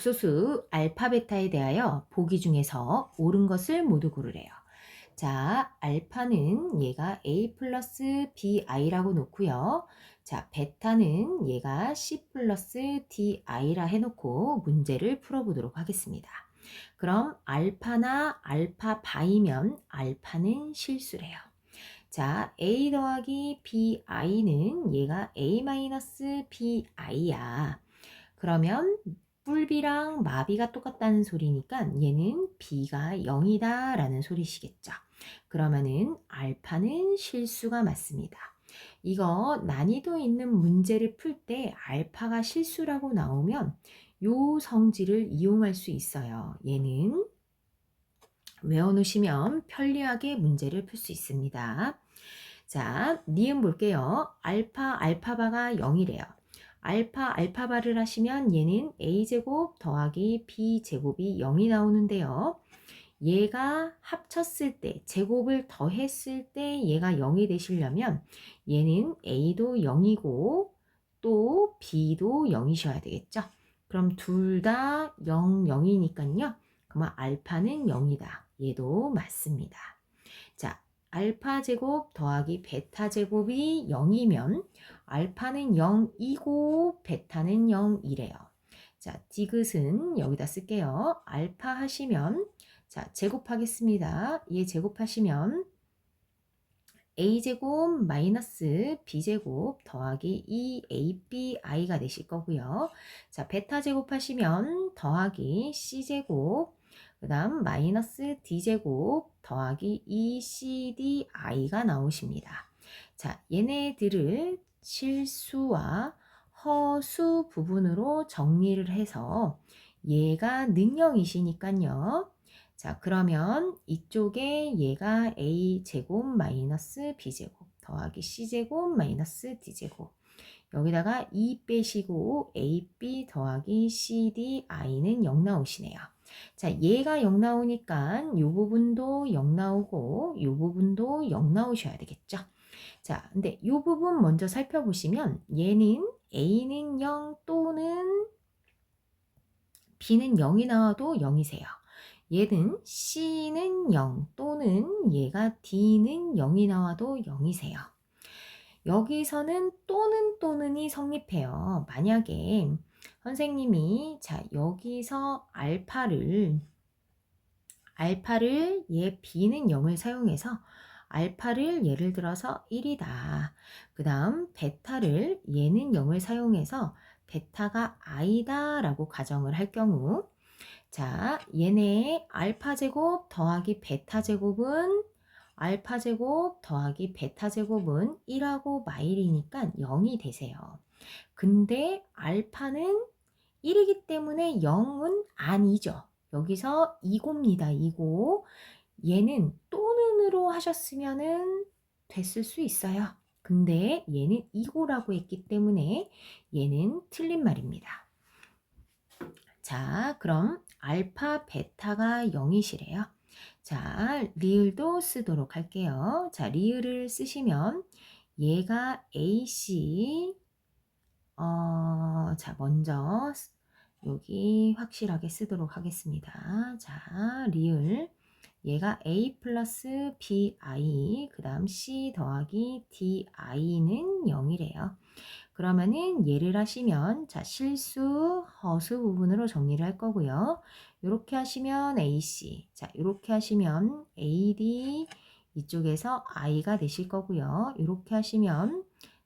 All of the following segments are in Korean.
복소수 알파 베타에 대하여 보기 중에서 옳은 것을 모두 고르래요. 자, 알파는 얘가 a 플러스 bi라고 놓고요. 자, 베타는 얘가 c 플러스 di라 해놓고 문제를 풀어보도록 하겠습니다. 그럼 알파나 알파 바이면 알파는 실수래요. 자, a 더하기 bi는 얘가 a 마이너스 bi야. 그러면 뿔비랑 마비가 똑같다는 소리니까 얘는 b가 0이다 라는 소리시겠죠. 그러면은 알파는 실수가 맞습니다. 이거 난이도 있는 문제를 풀 때 알파가 실수라고 나오면 요 성질을 이용할 수 있어요. 얘는 외워놓으시면 편리하게 문제를 풀 수 있습니다. 자, 니은 볼게요. 알파, 알파바가 0이래요. 알파, 알파바를 하시면 얘는 a제곱 더하기 b제곱이 0이 나오는데요. 얘가 합쳤을 때, 제곱을 더했을 때 얘가 0이 되시려면 얘는 a도 0이고 또 b도 0이셔야 되겠죠. 그럼 둘 다 0, 0이니까요. 그러면 알파는 0이다. 얘도 맞습니다. 자, 알파 제곱 더하기 베타 제곱이 0이면 알파는 0이고 베타는 0이래요. 자, 디귿은 여기다 쓸게요. 알파 하시면 자, 제곱하겠습니다. 얘 제곱하시면 a제곱 마이너스 b제곱 더하기 2abi가 되실 거고요. 자, 베타 제곱하시면 더하기 c제곱 그 다음 마이너스 d제곱 더하기 2cdi가 나오십니다. 자, 얘네들을 실수와 허수 부분으로 정리를 해서 얘가 능형이시니까요. 자, 그러면 이쪽에 얘가 a제곱 마이너스 b제곱 더하기 c제곱 마이너스 d제곱 여기다가 2 빼시고 ab 더하기 cd i는 0 나오시네요. 자, 얘가 0 나오니까 이 부분도 0 나오고 이 부분도 0 나오셔야 되겠죠. 자, 근데 이 부분 먼저 살펴보시면 얘는 A는 0 또는 B는 0이 나와도 0이세요. 얘는 C는 0 또는 얘가 D는 0이 나와도 0이세요. 여기서는 또는 또는이 성립해요. 만약에 선생님이 자 여기서 알파를 알파를 얘 B는 0을 사용해서 알파를 예를 들어서 1이다. 그 다음 베타를 얘는 0을 사용해서 베타가 i다 라고 가정을 할 경우 자 얘네 알파 제곱 더하기 베타 제곱은 알파 제곱 더하기 베타 제곱은 1하고 마일이니까 0이 되세요. 근데 알파는 1이기 때문에 0은 아니죠. 여기서 2고입니다. 2고. 얘는 또는으로 하셨으면은 됐을 수 있어요. 근데 얘는 2고라고 했기 때문에 얘는 틀린 말입니다. 자, 그럼 알파, 베타가 0이시래요. 자, 리을도 쓰도록 할게요. 자, 리을을 쓰시면 얘가 AC 어, 자, 먼저 여기 확실하게 쓰도록 하겠습니다. 자, 리을 얘가 a 플러스 bi 그 다음 c 더하기 di는 0이래요. 그러면은 예를 하시면 자 실수 허수 부분으로 정리를 할 거고요. 이렇게 하시면 ac 자 이렇게 하시면 ad 이쪽에서 i가 되실 거고요. 이렇게 하시면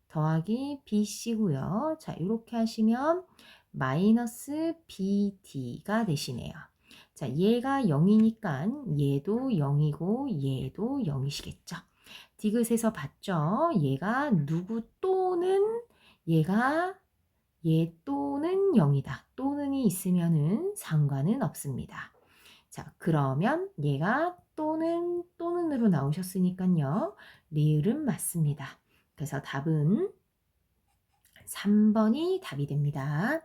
더하기 bc고요. 자 이렇게 하시면 마이너스 bd가 되시네요. 자, 얘가 0이니까 얘도 0이고 얘도 0이시겠죠. 디귿에서 봤죠? 얘가 누구 또는 얘가 얘 또는 0이다. 또는이 있으면은 상관은 없습니다. 자, 그러면 얘가 또는 또는으로 나오셨으니까요. 리을은 맞습니다. 그래서 답은 3번이 답이 됩니다.